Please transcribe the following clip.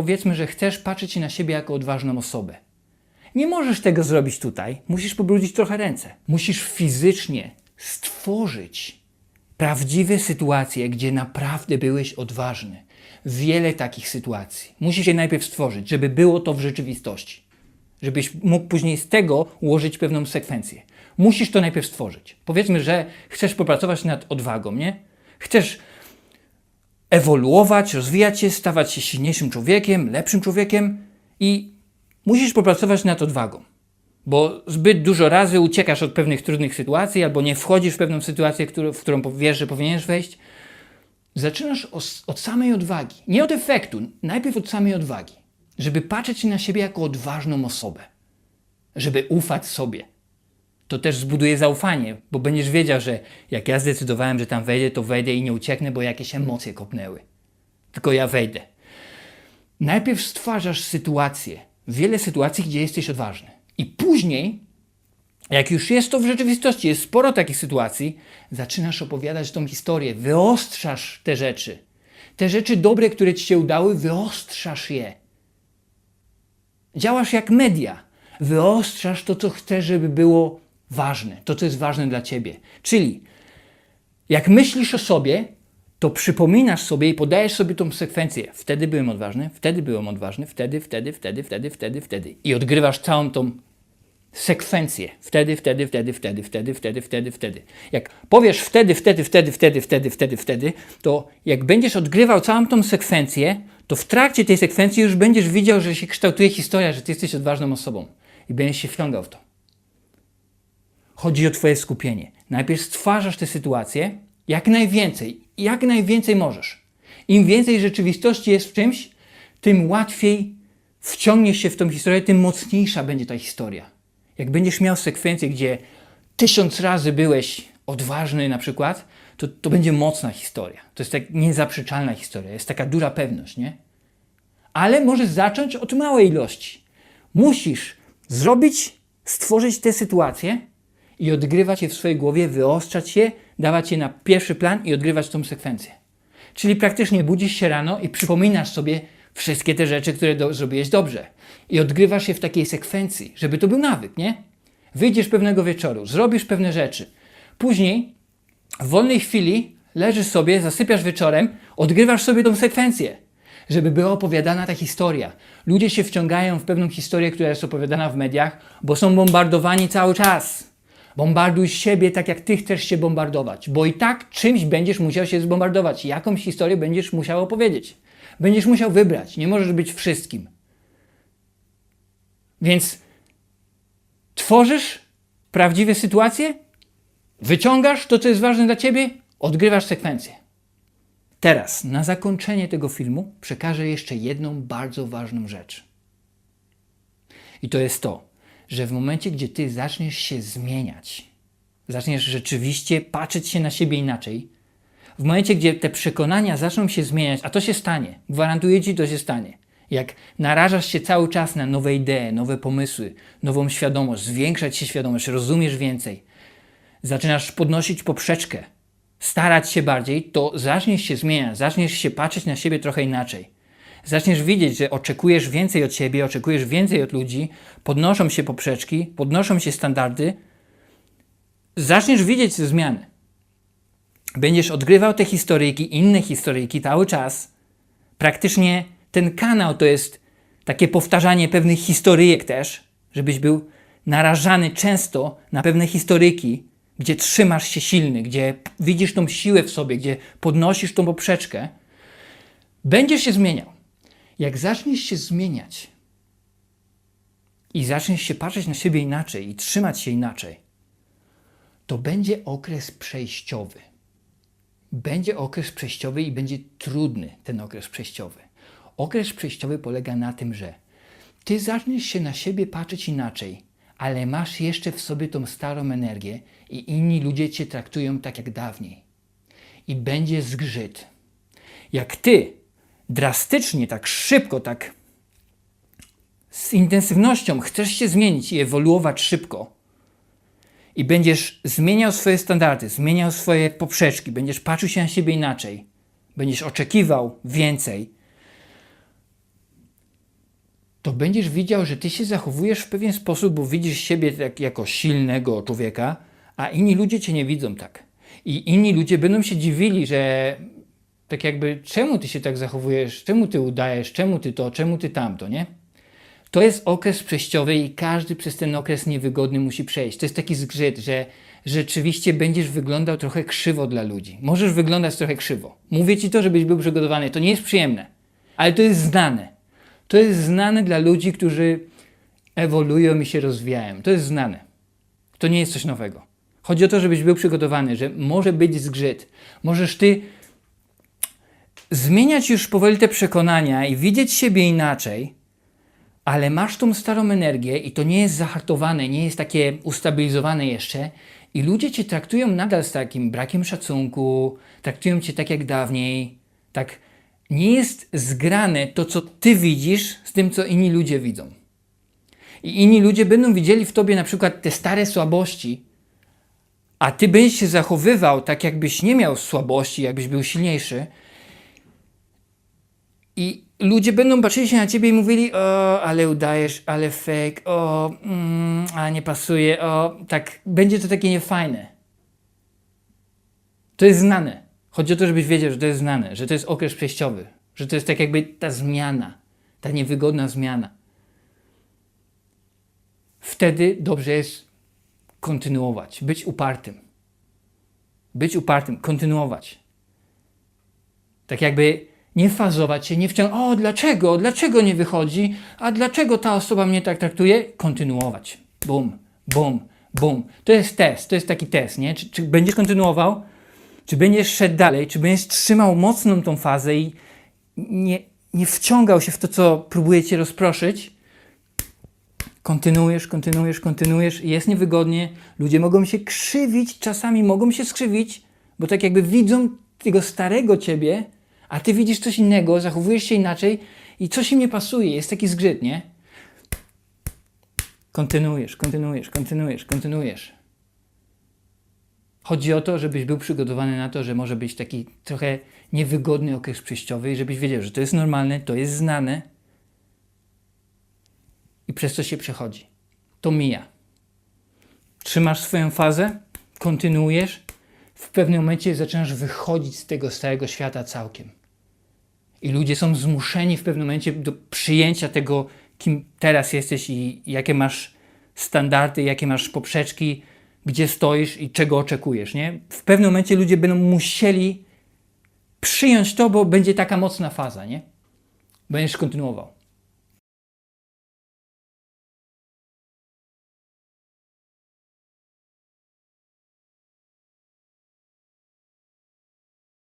powiedzmy, że chcesz patrzeć na siebie jako odważną osobę. Nie możesz tego zrobić tutaj, musisz pobrudzić trochę ręce. Musisz fizycznie stworzyć prawdziwe sytuacje, gdzie naprawdę byłeś odważny. Wiele takich sytuacji. Musisz je najpierw stworzyć, żeby było to w rzeczywistości. Żebyś mógł później z tego ułożyć pewną sekwencję. Musisz to najpierw stworzyć. Powiedzmy, że chcesz popracować nad odwagą, nie? Chcesz ewoluować, rozwijać się, stawać się silniejszym człowiekiem, lepszym człowiekiem i musisz popracować nad odwagą. Bo zbyt dużo razy uciekasz od pewnych trudnych sytuacji albo nie wchodzisz w pewną sytuację, w którą wiesz, że powinieneś wejść. Zaczynasz od samej odwagi. Nie od efektu, najpierw od samej odwagi. Żeby patrzeć na siebie jako odważną osobę. Żeby ufać sobie. To też zbuduje zaufanie, bo będziesz wiedział, że jak ja zdecydowałem, że tam wejdę, to wejdę i nie ucieknę, bo jakieś emocje kopnęły. Tylko ja wejdę. Najpierw stwarzasz sytuacje, wiele sytuacji, gdzie jesteś odważny. I później, jak już jest to w rzeczywistości, jest sporo takich sytuacji, zaczynasz opowiadać tą historię, wyostrzasz te rzeczy. Te rzeczy dobre, które ci się udały, wyostrzasz je. Działasz jak media. Wyostrzasz to, co chcesz, żeby było ważne, to, co jest ważne dla ciebie. Czyli jak myślisz o sobie, to przypominasz sobie i podajesz sobie tą sekwencję. Wtedy byłem odważny, wtedy byłem odważny, wtedy, wtedy, wtedy, wtedy, wtedy, wtedy. I odgrywasz całą tą sekwencję. Wtedy, wtedy, wtedy, wtedy, wtedy, wtedy, wtedy, wtedy. Jak powiesz wtedy, wtedy, wtedy, wtedy, wtedy, wtedy, wtedy, to jak będziesz odgrywał całą tą sekwencję, to w trakcie tej sekwencji już będziesz widział, że się kształtuje historia, że ty jesteś odważną osobą. I będziesz się wciągał w to. Chodzi o Twoje skupienie. Najpierw stwarzasz tę sytuację jak najwięcej, jak najwięcej możesz. Im więcej rzeczywistości jest w czymś, tym łatwiej wciągniesz się w tą historię, tym mocniejsza będzie ta historia. Jak będziesz miał sekwencję, gdzie tysiąc razy byłeś odważny na przykład, to, to będzie mocna historia. To jest tak niezaprzeczalna historia, jest taka duża pewność, nie? Ale możesz zacząć od małej ilości. Musisz zrobić, stworzyć tę sytuację i odgrywać je w swojej głowie, wyostrzać je, dawać je na pierwszy plan i odgrywać tą sekwencję. Czyli praktycznie budzisz się rano i przypominasz sobie wszystkie te rzeczy, które do, zrobiłeś dobrze. I odgrywasz je w takiej sekwencji, żeby to był nawyk, nie? Wyjdziesz pewnego wieczoru, zrobisz pewne rzeczy. Później w wolnej chwili leżysz sobie, zasypiasz wieczorem, odgrywasz sobie tą sekwencję, żeby była opowiadana ta historia. Ludzie się wciągają w pewną historię, która jest opowiadana w mediach, bo są bombardowani cały czas. Bombarduj siebie tak, jak ty chcesz się bombardować, bo i tak czymś będziesz musiał się zbombardować. Jakąś historię będziesz musiał opowiedzieć. Będziesz musiał wybrać. Nie możesz być wszystkim. Więc tworzysz prawdziwe sytuacje, wyciągasz to, co jest ważne dla ciebie, odgrywasz sekwencję. Teraz, na zakończenie tego filmu, przekażę jeszcze jedną bardzo ważną rzecz. I to jest to, że w momencie, gdzie ty zaczniesz się zmieniać, zaczniesz rzeczywiście patrzeć się na siebie inaczej, w momencie, gdzie te przekonania zaczną się zmieniać, a to się stanie, gwarantuję ci, to się stanie. Jak narażasz się cały czas na nowe idee, nowe pomysły, nową świadomość, zwiększać się świadomość, rozumiesz więcej, zaczynasz podnosić poprzeczkę, starać się bardziej, to zaczniesz się zmieniać, zaczniesz się patrzeć na siebie trochę inaczej. Zaczniesz widzieć, że oczekujesz więcej od siebie, oczekujesz więcej od ludzi, podnoszą się poprzeczki, podnoszą się standardy. Zaczniesz widzieć zmiany. Będziesz odgrywał te historyjki, inne historyjki cały czas. Praktycznie ten kanał to jest takie powtarzanie pewnych historyjek też, żebyś był narażany często na pewne historyjki, gdzie trzymasz się silny, gdzie widzisz tą siłę w sobie, gdzie podnosisz tą poprzeczkę. Będziesz się zmieniał. Jak zaczniesz się zmieniać i zaczniesz się patrzeć na siebie inaczej i trzymać się inaczej, to będzie okres przejściowy. Będzie okres przejściowy i będzie trudny ten okres przejściowy. Okres przejściowy polega na tym, że ty zaczniesz się na siebie patrzeć inaczej, ale masz jeszcze w sobie tą starą energię i inni ludzie cię traktują tak jak dawniej. I będzie zgrzyt. Jak ty drastycznie, tak szybko, tak z intensywnością chcesz się zmienić i ewoluować szybko, i będziesz zmieniał swoje standardy, zmieniał swoje poprzeczki, będziesz patrzył się na siebie inaczej, będziesz oczekiwał więcej, to będziesz widział, że ty się zachowujesz w pewien sposób, bo widzisz siebie tak jako silnego człowieka, a inni ludzie cię nie widzą tak. I inni ludzie będą się dziwili, że tak jakby czemu ty się tak zachowujesz, czemu ty udajesz, czemu ty to, czemu ty tamto, nie? To jest okres przejściowy i każdy przez ten okres niewygodny musi przejść. To jest taki zgrzyt, że rzeczywiście będziesz wyglądał trochę krzywo dla ludzi. Możesz wyglądać trochę krzywo. Mówię ci to, żebyś był przygotowany. To nie jest przyjemne, ale to jest znane. To jest znane dla ludzi, którzy ewoluują i się rozwijają. To jest znane. To nie jest coś nowego. Chodzi o to, żebyś był przygotowany, że może być zgrzyt. Możesz ty zmieniać już powoli te przekonania i widzieć siebie inaczej, ale masz tą starą energię i to nie jest zahartowane, nie jest takie ustabilizowane jeszcze i ludzie cię traktują nadal z takim brakiem szacunku, traktują cię tak jak dawniej, tak nie jest zgrane to, co ty widzisz z tym, co inni ludzie widzą. I inni ludzie będą widzieli w tobie na przykład te stare słabości, a ty będziesz się zachowywał tak, jakbyś nie miał słabości, jakbyś był silniejszy, i ludzie będą patrzyli się na ciebie i mówili, o, ale udajesz, ale fake, o, mm, a nie pasuje, o, tak, będzie to takie niefajne. To jest znane. Chodzi o to, żebyś wiedział, że to jest znane, że to jest okres przejściowy, że to jest tak jakby ta zmiana, ta niewygodna zmiana. Wtedy dobrze jest kontynuować, być upartym. Być upartym, kontynuować. Tak jakby nie fazować się, nie wciągać, o dlaczego, dlaczego nie wychodzi, a dlaczego ta osoba mnie tak traktuje, kontynuować. Bum, bum, bum. To jest test, to jest taki test, nie? Czy, czy będziesz kontynuował, czy będziesz szedł dalej, czy będziesz trzymał mocną tą fazę i nie, nie wciągał się w to, co próbuje cię rozproszyć, kontynuujesz, kontynuujesz, kontynuujesz, jest niewygodnie, ludzie mogą się krzywić, czasami mogą się skrzywić, bo tak jakby widzą tego starego ciebie, a ty widzisz coś innego, zachowujesz się inaczej i coś im nie pasuje, jest taki zgrzyt, nie? Kontynuujesz, kontynuujesz, kontynuujesz, kontynuujesz. Chodzi o to, żebyś był przygotowany na to, że może być taki trochę niewygodny okres przejściowy i żebyś wiedział, że to jest normalne, to jest znane i przez co się przechodzi. To mija. Trzymasz swoją fazę, kontynuujesz, w pewnym momencie zaczynasz wychodzić z tego starego świata całkiem. I ludzie są zmuszeni w pewnym momencie do przyjęcia tego, kim teraz jesteś i jakie masz standardy, jakie masz poprzeczki, gdzie stoisz i czego oczekujesz. Nie? W pewnym momencie ludzie będą musieli przyjąć to, bo będzie taka mocna faza. Nie? Będziesz kontynuował.